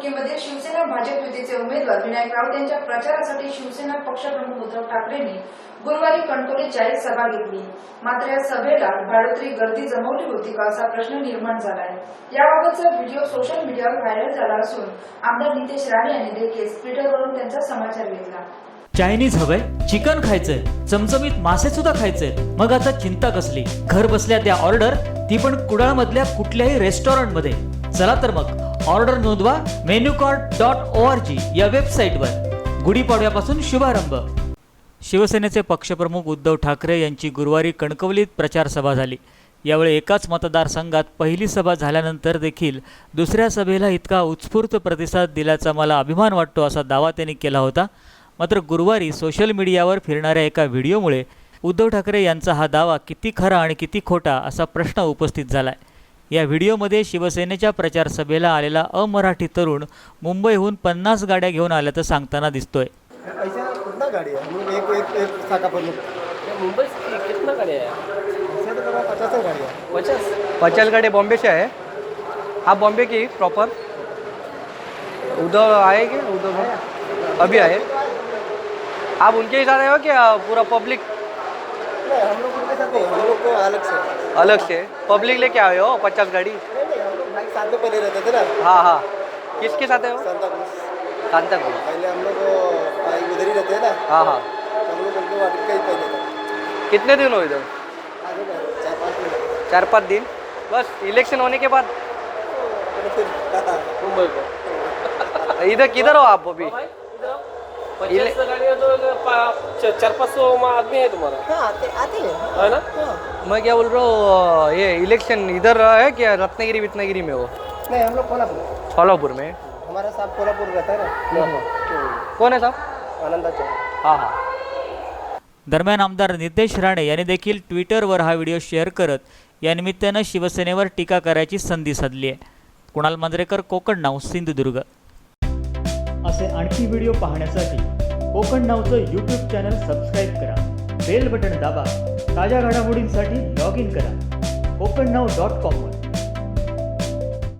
निवडणुकीमध्ये शिवसेना भाजप युतीचे उमेदवार विनायक राऊत यांच्या प्रचारासाठी शिवसेना पक्षप्रमुख उद्धव ठाकरेंनी गुरुवारी कणकोलीत जाहीर सभा घेतली. मात्र या सभेला भाडोत्री गर्दी जमवली होती का असा प्रश्न निर्माण झालाय. याबाबतचा व्हिडिओ सोशल मीडियावर व्हायरल झाला असून आमदार नितेश राणे यांनी देखील ट्विटरवरून त्यांचा समाचार घेतला. चायनीज हवंय चिकन खायचंय चमचमीत मासे सुद्धा खायचंय मग आता चिंता कसली? घर बसल्या त्या ऑर्डर ती पण कुडाळ मधल्या कुठल्याही रेस्टॉरंटमध्ये. चला तर मग. ऑर्डर नोंदवा menu card dot O R G या वेबसाईटवर. गुढीपाडव्यापासून शुभारंभ. शिवसेनेचे पक्षप्रमुख उद्धव ठाकरे यांची गुरुवारी कणकवलीत प्रचार सभा झाली. यावेळी एकाच मतदारसंघात पहिली सभा झाल्यानंतर देखील दुसऱ्या सभेला इतका उत्स्फूर्त प्रतिसाद दिल्याचा मला अभिमान वाटतो असा दावा त्यांनी केला होता. मात्र गुरुवारी सोशल मीडियावर फिरणाऱ्या एका व्हिडिओमुळे उद्धव ठाकरे यांचा हा दावा किती खरा आणि किती खोटा असा प्रश्न उपस्थित झाला आहे या व्हिडिओमध्ये शिवसेनेच्या प्रचार सभेला आलेला अमराठी तरुण मुंबईहून पन्नास गाड्या घेऊन आल्याचं सांगताना दिसतोय. ऐसा कितना गाड़ी हम लोग एक एक एक शाखा पर लोग मुंबई से कितना गाड़ी ऐसा तो करीब पचास गाड़ी है पचास? पचास गाड़ी बॉम्बे से है आप बॉम्बे की प्रॉपर उधर उधर में? अभी आए आप उनके ही साथ आए हो क्या पूरा पब्लिक हम लोग साथ नहीं हम लोग को अलग से अलग से? पब्लिक लेके आए हो? पचास गाड़ी? नहीं नहीं हम लोग बाइक साथ में पहले रहते थे ना? हाँ हाँ. किसके साथ है हो? सांता क्रूज कांता को पहले हम लोग बाइक उधर ही रहते हैं ना? हाँ हाँ. तो हम लोग उनके वाटर का ही पहले था कितने दिन हो इधर? आगे चार पाँच मिनट चार पाँच दिन? बस इलेक्शन होने के बाद? तो फिर मुंबई को. इधर किधर हो आप अभी? च- चार पाँच सौ आदमी है तुम्हारा हाँ आते आते हैं. है ना? हाँ. मैं क्या बोल रहा हूँ ये इलेक्शन इधर है क्या रत्नागिरी वित्नागिरी में हो? नहीं हम लोग कोल्हापुर. सोलापुर में? हमारा साहब कोल्हापुर रहता है ना? कौन है साहब? आनंदा चौक हाँ हाँ। दरम्यान आमदार नितेश राणे यांनी देखील ट्विटरवर हा व्हिडिओ शेअर करत या निमित्तानं शिवसेनेवर टीका करायची संधी साधली आहे. कुणाल मांजरेकर कोकण नाव सिंधुदुर्ग. असे आणखी व्हिडिओ पाहण्यासाठी कोकण नावचं यूट्यूब चॅनल सबस्क्राईब करा. बेल बटन दाबा. ताज्या घडामोडींसाठी लॉग इन करा. कोकण नाव डॉट कॉमवर